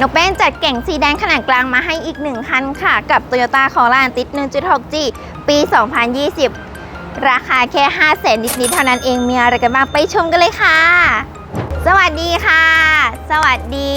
นกแป้งจัดเก่งสีแดงขนาดกลางมาให้อีกหนึ่งคันค่ะ กับ Toyota Corolla Altis 1.6G ปี 2020 ราคาแค่5 0 0 0 0 0นิดๆเท่านั้นเองมีอะไรกันบ้างไปชมกันเลยค่ะ สวัสดีค่ะ สวัสดี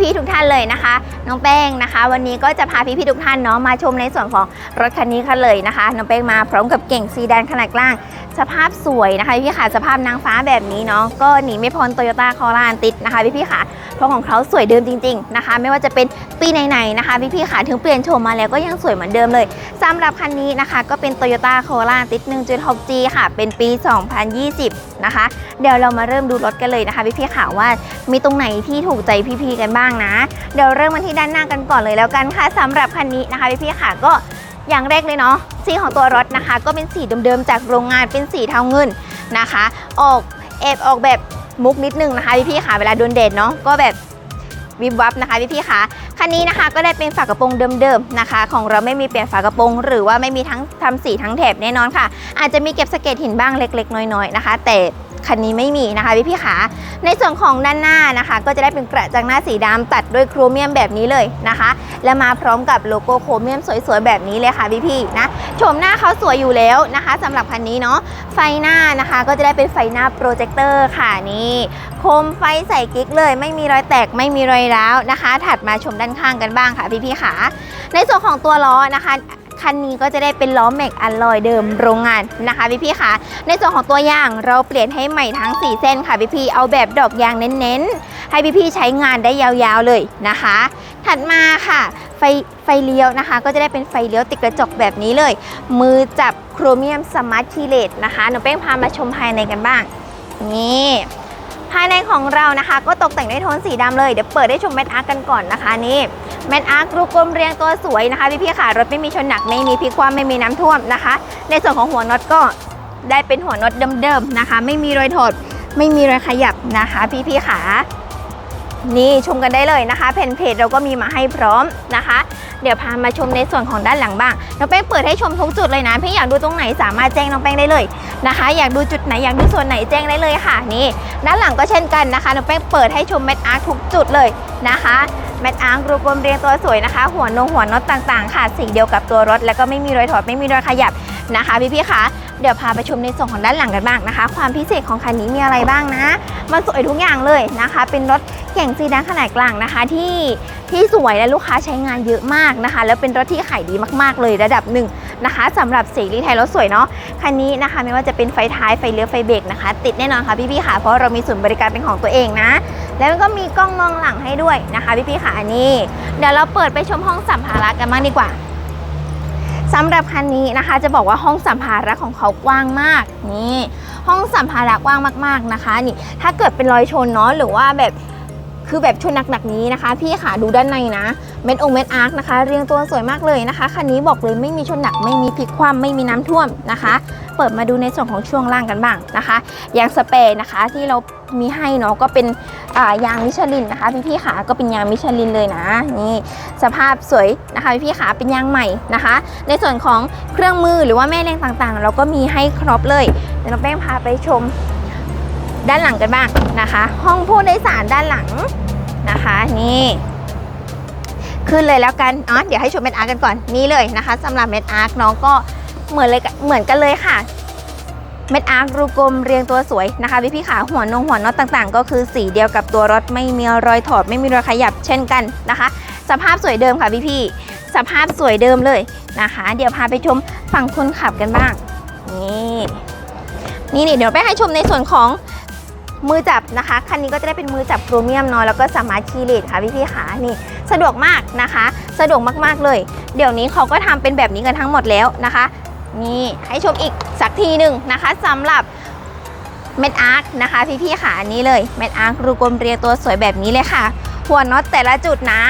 พี่ๆทุกท่านเลยนะคะ น้องแป้งนะคะ วันนี้ก็จะพาพี่ๆทุกท่านเนาะมาชมในส่วนของรถคันนี้คันเลยนะคะ น้องแป้งมาพร้อมกับเก่งสีแดงขนาดกลาง สภาพสวยนะคะพี่ค่ะสภาพนางฟ้าแบบนี้เนาะก็หนีไม่พ้นโตโยต้าคอร่าติดนะคะพี่ๆค่ะเพราะของเขาสวยเดิมจริง ๆนะคะ ไม่ว่าจะเป็นปีไหนๆนะคะพี่ๆค่ะถึงเปลี่ยนโฉมมาแล้วก็ยังสวยเหมือนเดิมเลยสำหรับคันนี้นะคะ ก็เป็น Toyota Corolla ติด 1.6G ค่ะ เป็นปี 2020 นะคะ เดี๋ยวเรามาเริ่มดูรถกันเลยนะคะพี่ๆค่ะว่ามีตรงไหนที่ถูกใจพี่ๆกันบ้างนะ เดี๋ยวเริ่มมาที่ด้านหน้ากันก่อนเลยแล้วกันค่ะสำหรับคันนี้นะคะพี่ๆค่ะก็ อย่างแรกเลยเนาะสีของตัวรถนะคะ ก็เป็นสีเดิมๆจากโรงงานเป็นสีเทาเงินนะคะ ออกเอบออกแบบมุกนิดนึงนะคะพี่ๆค่ะเวลาโดนแดดเนาะก็แบบวิบวับนะคะพี่ๆค่ะคันนี้นะคะก็ได้เป็นฝากระโปรงเดิมๆนะคะ ของเราไม่มีเปลี่ยนฝากระโปรงหรือว่าไม่มีทั้งทำสีทั้งแถบแน่นอนค่ะ อาจจะมีเก็บสะเก็ตหินบ้างเล็ก ๆ น้อยๆนะคะ แต่ คันนี้ไม่มีนะคะพี่พี่ขาในส่วนของด้านหน้านะคะ ก็จะได้เป็นกระจังหน้าสีดำตัดด้วยโครเมียมแบบนี้เลยนะคะ และมาพร้อมกับโลโก้โครเมียมสวยๆแบบนี้เลยค่ะพี่พี่ๆนะโฉมหน้าเขาสวยอยู่แล้วนะคะสำหรับคันนี้เนาะไฟหน้านะคะ ก็จะได้เป็นไฟหน้าโปรเจคเตอร์ค่ะนี่โคมไฟใส่กิ๊กเลย ไม่มีรอยแตกไม่มีรอยร้าวนะคะ ถัดมาชมด้านข้างกันบ้างค่ะพี่พี่ขาในส่วนของตัวล้อนะคะ คันนี้ก็จะได้เป็นล้อแม็กอลลอยเดิมโรงงานนะคะพี่พี่ๆค่ะในส่วนของตัวอย่างเราเปลี่ยนให้ใหม่ทั้ง 4 เส้นค่ะพี่พี่ๆเอาแบบดอกยางเน้นๆ ให้พี่พี่ๆใช้งานได้ยาวๆเลยนะคะ ถัดมาค่ะไฟไฟเลี้ยวนะคะ ก็จะได้เป็นไฟเลี้ยวติดกระจกแบบนี้เลย มือจับโครเมียมสมาร์ทคีเลตนะคะหนูเป้งพามาชมภายในกันบ้างนี่ ภายในของเรานะคะ ก็ตกแต่งด้วยโทนสีดำเลย เดี๋ยวเปิดได้ชมแมทอาร์กันก่อนนะคะนี่แมทอาร์ครูกลมเรียงตัวสวยนะคะพี่พี่ๆค่ะรถไม่มีชนหนักไม่มีพลิกคว่ำไม่มีน้ำท่วมนะคะ ในส่วนของหัวน็อตก็ได้เป็นหัวน็อตเดิมๆนะคะ ไม่มีรอยถอดไม่มีรอยขยับนะคะ พี่พี่ๆค่ะ นี่ชมกันได้เลยนะคะเพนเพจเราก็มีมาให้พร้อมนะคะ เดี๋ยวพามาชมในส่วนของด้านหลังบ้างน้องแป้งเปิดให้ชมทุกจุดเลยนะพี่อยากดูตรงไหนสามารถแจ้งน้องแป้งได้เลยนะคะ อยากดูจุดไหนอยากดูส่วนไหนแจ้งได้เลยค่ะนี่ ด้านหลังก็เช่นกันนะคะน้องแป้งเปิดให้ชมแมทอาร์ทุกจุดเลยนะคะแมทอาร์กรูกลมเรียงตัวสวยนะคะ หัวนงหัวน็อตต่างๆ ค่ะสีเดียวกับตัวรถ แล้วก็ไม่มีรอยถอดไม่มีรอยขยับ นะคะพี่ๆคะเดี๋ยวพาไปชมในส่วนของด้านหลังกันบ้างนะคะ ความพิเศษของคันนี้มีอะไรบ้างนะ มันสวยทุกอย่างเลยนะคะ เป็นรถเก่งซีดานขนาดกลางนะคะที่ที่สวยและลูกค้าใช้งานเยอะมากนะคะ แล้วเป็นรถที่ขายดีมากๆเลยระดับหนึ่งนะคะสำหรับสีรีไทยรถสวยเนาะคันนี้นะคะ ไม่ว่าจะเป็นไฟท้ายไฟเลี้ยวไฟเบรกนะคะ ติดแน่นอนค่ะพี่ๆค่ะเพราะเรามีศูนย์บริการเป็นของตัวเองนะ แล้วก็มีกล้องมองหลังให้ด้วยนะคะพี่ๆค่ะอันนี้เดี๋ยวเราเปิดไปชมห้องสัมภาระกันบ้างดีกว่า สำหรับคันนี้นะคะ จะบอกว่าห้องสัมภาระของเขากว้างมากนี่ห้องสัมภาระกว้างมากๆนะคะนี่ถ้าเกิดเป็นรอยชนเนาะหรือว่าแบบคือแบบชนหนักๆนี้นะคะ พี่ค่ะดูด้านในนะเม็ดองเม็ดอาร์คนะคะ เรียงตัวสวยมากเลยนะคะคันนี้บอกเลยไม่มีชนหนักไม่มีพลิกคว่ำไม่มีน้ำท่วมนะคะ เปิดมาดูในส่วนของช่วงล่างกันบ้างนะคะยางสเปรย์นะคะที่เรามีให้เนาะก็เป็นยางมิชลินนะคะพี่พี่ๆขาก็เป็นยางมิชลินเลยนะนี่สภาพสวยนะคะพี่พี่ขาเป็นยางใหม่นะคะ ในส่วนของเครื่องมือหรือว่าแม่แรงต่างๆ เราก็มีให้ครบเลยเดี๋ยวน้องแป้งพาไปชมด้านหลังกันบ้างนะคะ ห้องผู้โดยสารด้านหลังนะคะนี่ขึ้นเลยแล้วกันอ๋อเดี๋ยวให้ชมเม็ดอาร์กันก่อนนี่เลยนะคะสำหรับเม็ดอาร์น้องก็ เหมือนเลยเหมือนกันเลยค่ะ เม็ดอาร์ครูกลมเรียงตัวสวยนะคะพี่พี่ขาหัวนงหัวน็อตต่างๆ ก็คือสีเดียวกับตัวรถไม่มีรอยถอดไม่มีรอยขยับเช่นกันนะคะ สภาพสวยเดิมค่ะพี่พี่สภาพสวยเดิมเลยนะคะ เดี๋ยวพาไปชมฝั่งคนขับกันบ้าง นี่นี่นี่เดี๋ยวไปให้ชมในส่วนของมือจับนะคะคันนี้ก็จะได้เป็นมือจับโครเมียมเนาะแล้วก็สามารถคีย์เลสค่ะพี่พี่ขานี่สะดวกมากนะคะ สะดวกมากๆเลย เดี๋ยวนี้เขาก็ทำเป็นแบบนี้กันทั้งหมดแล้วนะคะ นี่ให้ชมอีกสักทีหนึ่งนะคะสำหรับเม็ดอาร์คนะคะ พี่ๆขาอันนี้เลยเม็ดอาร์ครูกลมเรียตัวสวยแบบนี้เลยค่ะ หัวน็อตแต่ละจุดนะ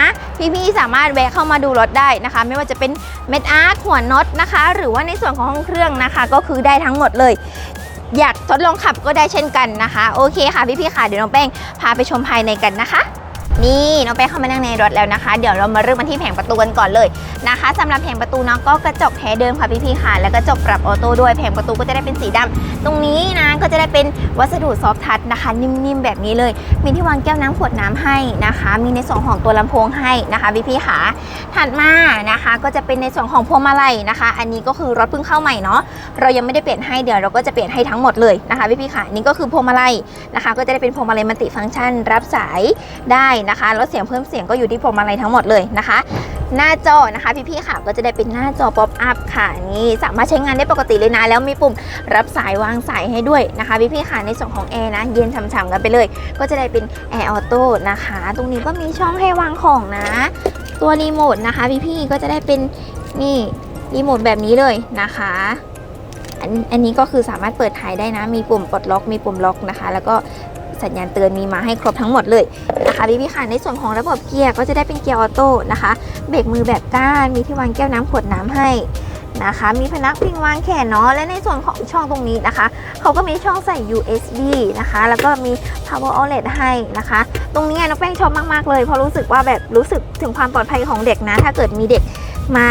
พี่ๆสามารถแวะเข้ามาดูรถได้นะคะ ไม่ว่าจะเป็นเม็ดอาร์คหัวน็อตนะคะ หรือว่าในส่วนของห้องเครื่องนะคะ ก็คือได้ทั้งหมดเลย อยากทดลองขับก็ได้เช่นกันนะคะ โอเคค่ะพี่ๆค่ะเดี๋ยวน้องแป้งพาไปชมภายในกันนะคะ นี่น้องแป้เข้ามานั่งในรถแล้วนะคะ เดี๋ยวเรามาเริ่มกันที่แผงประตูกันก่อนเลยนะคะสำหรับแผงประตูเนาะก็กระจกแท้เดิมค่ะพี่ๆค่ะ แล้วกระจกปรับออโต้ด้วยแผงประตูก็จะได้เป็นสีดำตรงนี้นะก็จะได้เป็นวัสดุซอฟทัชนะคะ นิ่มๆแบบนี้เลย มีที่วางแก้วน้ำขวดน้ำให้นะคะ มีในส่วนของตัวลำโพงให้นะคะพี่ๆค่ะถัดมานะคะ ก็จะเป็นในส่วนของพวงมาลัยนะคะ อันนี้ก็คือรถเพิ่งเข้าใหม่เนาะเรายังไม่ได้เปลี่ยนให้เดี๋ยวเราก็จะเปลี่ยนให้ทั้งหมดเลยนะคะพี่ๆค่ะนี่ก็คือพวงมาลัยนะคะ ก็จะได้เป็นพวงมาลัยมัลติฟังก์ชัน รับสายได้นะคะลดเสียงเพิ่มเสียงก็อยู่ที่พวงมาลัยทั้งหมดเลยนะคะ หน้าจอนะคะพี่ๆค่ะก็จะได้เป็นหน้าจอป๊อปอัพค่ะนี่สามารถใช้งานได้ปกติเลยนะ แล้วมีปุ่มรับสายวางสายให้ด้วยนะคะพี่ๆค่ะในส่วนของแอร์นะเย็นฉ่ำๆกันไปเลย ก็จะได้เป็นแอร์ออโต้นะคะ ตรงนี้ก็มีช่องให้วางของนะ ตัวรีโมทนะคะพี่ๆก็จะได้เป็นนี่รีโมทแบบนี้เลยนะคะอันอันนี้ก็คือสามารถเปิดถ่ายได้นะ มีปุ่มปลดล็อก มีปุ่มล็อกนะคะ แล้วก็ สัญญาณเตือนมีมาให้ครบทั้งหมดเลยนะคะพี่ๆค่ะในส่วนของระบบเกียร์ก็จะได้เป็นเกียร์ออโต้นะคะ เบรกมือแบบก้านมีที่วางแก้วน้ำขวดน้ำให้นะคะ มีพนักพิงวางแขนเนาะและในส่วนของช่องตรงนี้นะคะ เขาก็มีช่องใส่ USB นะคะ แล้วก็มี power outlet ให้นะคะ ตรงนี้น้องแป้งชอบมากๆเลยเพราะรู้สึกว่าแบบรู้สึกถึงความปลอดภัยของเด็กนะ ถ้าเกิดมีเด็กมา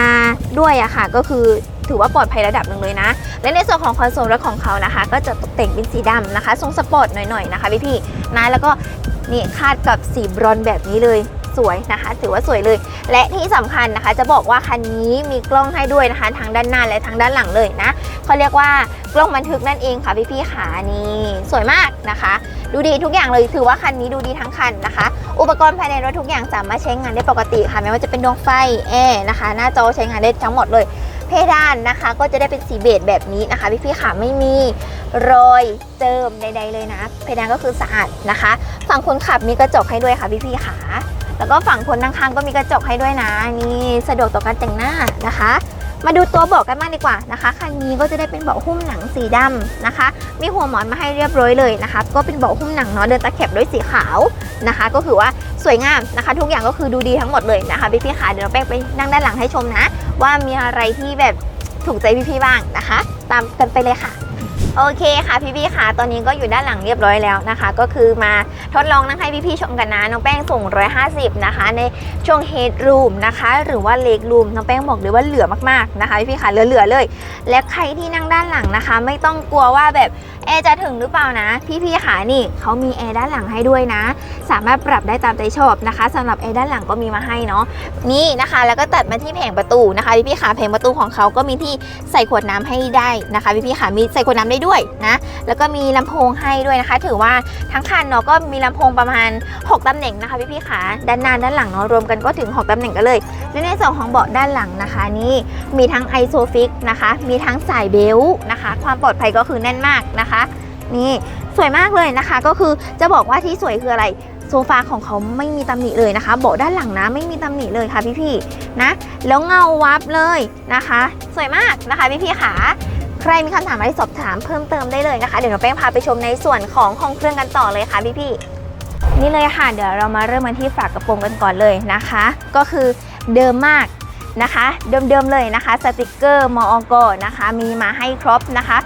ด้วยอะค่ะ ก็คือ ถือว่าปลอดภัยระดับหนึ่งเลยนะ และในส่วนของคอนโซลรถของเขานะคะ ก็จะตกแต่งเป็นสีดำนะคะทรงสปอร์ตหน่อยๆนะคะพี่ๆนะแล้วก็นี่คาดกับสีบรอนแบบนี้เลยสวยนะคะ ถือว่าสวยเลย และที่สำคัญนะคะ จะบอกว่าคันนี้มีกล้องให้ด้วยนะคะ ทั้งด้านหน้าและทั้งด้านหลังเลยนะเขาเรียกว่ากล้องบันทึกนั่นเองค่ะพี่ๆขานี่สวยมากนะคะ ดูดีทุกอย่างเลยถือว่าคันนี้ดูดีทั้งคันนะคะ อุปกรณ์ภายในรถทุกอย่างสามารถใช้งานได้ปกติค่ะไม่ว่าจะเป็นดวงไฟแอร์นะคะ หน้าจอใช้งานได้ทั้งหมดเลย เพดานนะคะ ก็จะได้เป็นสีเบจแบบนี้นะคะ พี่ๆขาไม่มีรอยเจิมใด ๆ เลยนะ เพดานก็คือสะอาดนะคะ ฝั่งคนขับมีกระจกให้ด้วยค่ะพี่ๆขาแล้วก็ฝั่งคนนั่งข้างก็มีกระจกให้ด้วยนะ นี่สะดวกต่อการแต่งหน้านะคะมาดูตัวเบาะกันบ้างดีกว่านะคะ คันนี้ก็จะได้เป็นเบาะหุ้มหนังสีดำนะคะ มีหัวหมอนมาให้เรียบร้อยเลยนะคะ ก็เป็นเบาะหุ้มหนังเนาะเดินตะแคบด้วยสีขาวนะคะ ก็คือว่าสวยงามนะคะ ทุกอย่างก็คือดูดีทั้งหมดเลยนะคะพี่ๆขาเดี๋ยวเราแป้งไปนั่งด้านหลังให้ชมนะ ว่ามีอะไรที่แบบถูกใจพี่ๆบ้างนะคะ ตามกันไปเลยค่ะ โอเคค่ะพี่ๆค่ะ ตอนนี้ก็อยู่ด้านหลังเรียบร้อยแล้วนะคะ ก็คือมาทดลองนั่งให้พี่ๆชมกันนะน้องแป้งส่ง 150 นะคะ ในช่วง head room นะคะ หรือว่า leg room น้องแป้งบอกเลยว่าเหลือมากๆนะคะพี่ๆค่ะเหลือๆเลย และใครที่นั่งด้านหลังนะคะ ไม่ต้องกลัวว่าแบบ ร์จะถึงหรือเปล่านะ พี่ๆค่ะนี่เขามีแอร์ด้านหลังให้ด้วยนะ สามารถปรับได้ตามใจชอบนะคะสำหรับแอร์ด้านหลังก็มีมาให้เนาะนี่นะคะ แล้วก็ตัดมาที่แผงประตูนะคะพี่ๆค่ะแผงประตูของเขาก็มีที่ใส่ขวดน้ำให้ได้นะคะพี่ๆค่ะมีใส่ขวดน้ำได้ด้วยนะแล้วก็มีลำโพงให้ด้วยนะคะ ถือว่าทั้งคันเนาะก็มีลำโพงประมาณ 6ตำแหน่งนะคะพี่ๆค่ะด้านหน้าด้านหลังเนาะรวมกันก็ถึง 6ตำแหน่งกันเลยและในส่วนของเบาะด้านหลังนะคะ นี่มีทั้งไอโซฟิกนะคะ มีทั้งสายเบลต์นะคะ ความปลอดภัยก็คือแน่นมากนะคะนี่สวยมากเลยนะคะ ก็คือจะบอกว่าที่สวยคืออะไรโซฟาของเขาไม่มีตำหนิเลยนะคะเบาะด้านหลังนะไม่มีตำหนิเลยค่ะพี่ๆนะ แล้วเงาวับเลยนะคะ สวยมากนะคะพี่ๆขาใครมีคำถามอะไรสอบถามเพิ่มเติมได้เลยนะคะ เดี๋ยวน้องแป้งพาไปชมในส่วนของห้องเครื่องกันต่อเลยค่ะพี่ๆนี่เลยค่ะเดี๋ยวเรามาเริ่มกันที่ฝากระโปรงกันก่อนเลยนะคะ ก็คือเดิมมากนะคะ เดิมๆเลยนะคะ สติกเกอร์มอกนะคะ มีมาให้ครบนะคะ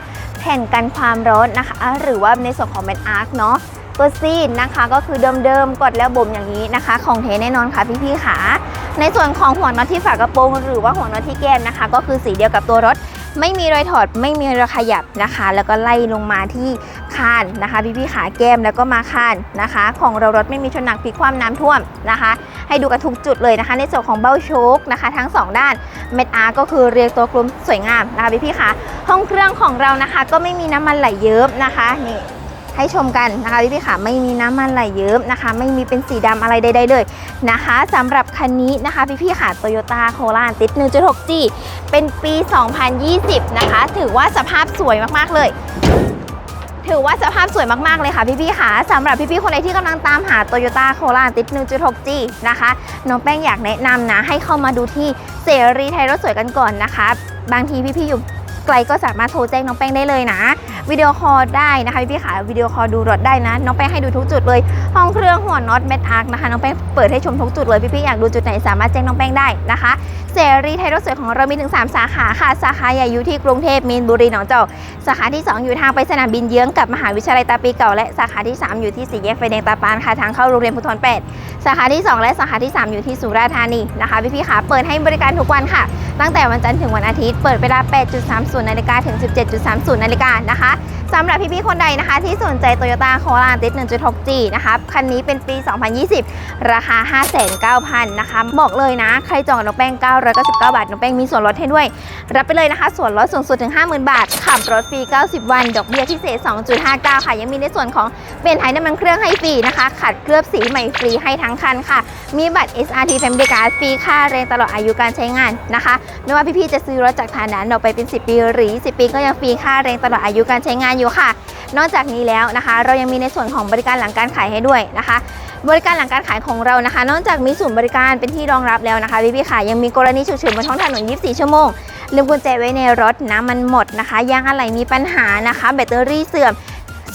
แผ่นกันความร้อนนะคะ หรือว่าในส่วนของแมนอาร์คเนาะตัวซีดนะคะก็คือเดิมๆกดแล้วบ่มอย่างนี้นะคะ ของเทแน่นอนค่ะพี่ๆขาในส่วนของหัวน็อตที่ฝากระโปรงหรือว่าหัวน็อตที่แก้มนะคะ ก็คือสีเดียวกับตัวรถ ไม่มีรอยถอดไม่มีรอยขยับนะคะ แล้วก็ไล่ลงมาที่ คานนะคะพี่ๆขาแก้มแล้วก็มาคานนะคะ ของเรารถไม่มีชนหนักพลิกคว่ำน้ำท่วมนะคะ ให้ดูกันทุกจุดเลยนะคะ ในส่วนของเบ้าโชคนะคะ ทั้งสองด้านเม็ดอาร์ก็คือเรียงตัวกลมสวยงามนะคะพี่ๆขาห้องเครื่องของเรานะคะ ก็ไม่มีน้ำมันไหลเยิ้มนะคะนี่ให้ชมกันนะคะพี่ๆค่ะไม่มีน้ำมันไหลเยิ้มนะคะ ไม่มีเป็นสีดำอะไรใดๆเลยนะคะสำหรับคันนี้นะคะพี่ๆค่ะ Toyota Corolla Altis 1.6G เป็นปี 2020 นะคะ ถือว่าสภาพสวยมากๆเลย ถือว่าสภาพสวยมาก ๆ เลยค่ะพี่ๆค่ะสำหรับพี่ๆคนใดที่กำลังตามหา Toyota c o r o l a ติด 1.6G นะคะน้องแป้งอยากแนะนำนะให้เข้ามาดูที่เสรีไทยรถสวยกันก่อนนะคะ บางทีพี่ๆอยู่ไกลก็สามารถโทรแจ้งน้องแป้งได้เลยนะ วิดีโอคอลได้นะคะพี่ๆขาวิดีโอคอลดูรถได้นะ น้องแป้งให้ดูทุกจุดเลย ห้องเครื่องหัวน็อตแมทอาร์คนะคะน้องแป้งเปิดให้ชมทุกจุดเลยพี่ๆอยากดูจุดไหนสามารถแจ้งน้องแป้งได้นะคะเสรีไทยรถสวยของเรามีถึง 3 สาขาค่ะ สาขาใหญ่อยู่ที่กรุงเทพมีนบุรีหนองจอกสาขาที่ 2 อยู่ทางไปสนามบินเยื้องกับมหาวิทยาลัยตาปีเก่าและสาขาที่ 3 อยู่ที่สี่แยกไฟแดงตาปานค่ะทางเข้าโรงเรียนพุทธร8สาขาที่ 2 และสาขาที่ 3 อยู่ที่สุราษฎร์ธานีนะคะพี่ๆขาเปิดให้บริการทุกวันค่ะ ตั้งแต่วันจันทร์ถึงวันอาทิตย์เปิดเวลา 8.30 นาฬิกาถึง 17.30 นาฬิกานะคะรักสำหรับพี่ๆคนใดนะคะ ที่สนใจ Toyota Corolla Altis 1.6G นะคะคันนี้เป็นปี 2020 ราคา 59,000 นะคะ บอกเลยนะ ใครจองน้องแป้ง 999 บาท น้องแป้งมีส่วนลดให้ด้วย รับไปเลยนะคะ ส่วนลดสูงสุดถึง 50,000 บาท ขับรถฟรี 90 วัน ดอกเบี้ยพิเศษ 2.59 ค่ะ ยังมีในส่วนของเปลี่ยนถ่ายน้ำมันเครื่องให้ฟรีนะคะ ขัดเคลือบสีใหม่ฟรีให้ทั้งคันค่ะ มีบัตร SRT Family Card ฟรีค่าแรงตลอดอายุการใช้งานนะคะ ไม่ว่าพี่ๆจะซื้อรถจากฐานะเราไปเป็น 10 ปี หรือ20ปีก็ยังฟรีค่าแรงตลอดอายุการใช้งานอยู่ค่ะ นอกจากนี้แล้วนะคะ เรายังมีในส่วนของบริการหลังการขายให้ด้วยนะคะ บริการหลังการขายของเรานะคะ นอกจากมีศูนย์บริการเป็นที่รองรับแล้วนะคะพี่ๆค่ะยังมีกรณีฉุกเฉินบนท้องถนน 24 ชั่วโมงลืมกุญแจไว้ในรถน้ำมันหมดนะคะยางอะไหล่มีปัญหานะคะ แบตเตอรี่เสื่อม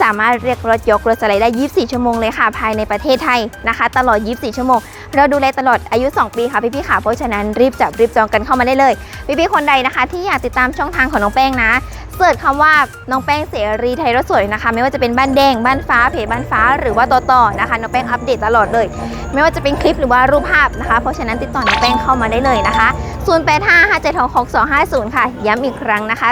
สามารถเรียกรถยกรถสไลด์ได้ 24 ชั่วโมงเลยค่ะ ภายในประเทศไทยนะคะ ตลอด 24 ชั่วโมง เราดูแลตลอดอายุ 2 ปีค่ะพี่ๆค่ะเพราะฉะนั้นรีบจับรีบจองกันเข้ามาได้เลย พี่ๆคนใดนะคะ ที่อยากติดตามช่องทางของน้องแป้งนะเสิร์ชคำว่าน้องแป้งเสรีไทยรถสวยนะคะ ไม่ว่าจะเป็นบ้านแดงบ้านฟ้าเพจบ้านฟ้าหรือว่าต่อต่อนะคะน้องแป้งอัปเดตตลอดเลย ไม่ว่าจะเป็นคลิปหรือว่ารูปภาพนะคะ เพราะฉะนั้นติดต่อน้องแป้งเข้ามาได้เลยนะคะ 0855766250 ค่ะ ย้ำอีกครั้งนะคะ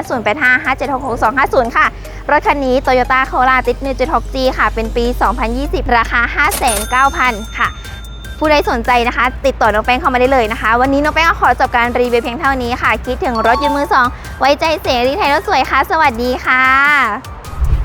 0855766250 ค่ะ รถคันนี้ Toyota Corolla Altis 1.6G ค่ะ เป็นปี 2020 ราคา 59,000ค่ะ ผู้ใดสนใจนะคะ ติดต่อน้องแป้งเข้ามาได้เลยนะคะ วันนี้น้องแป้งก็ขอจบการรีวิวเพียงเท่านี้ค่ะ คิดถึงรถยนต์มือสองไว้ใจเสรีไทยรถสวยค่ะ สวัสดีค่ะ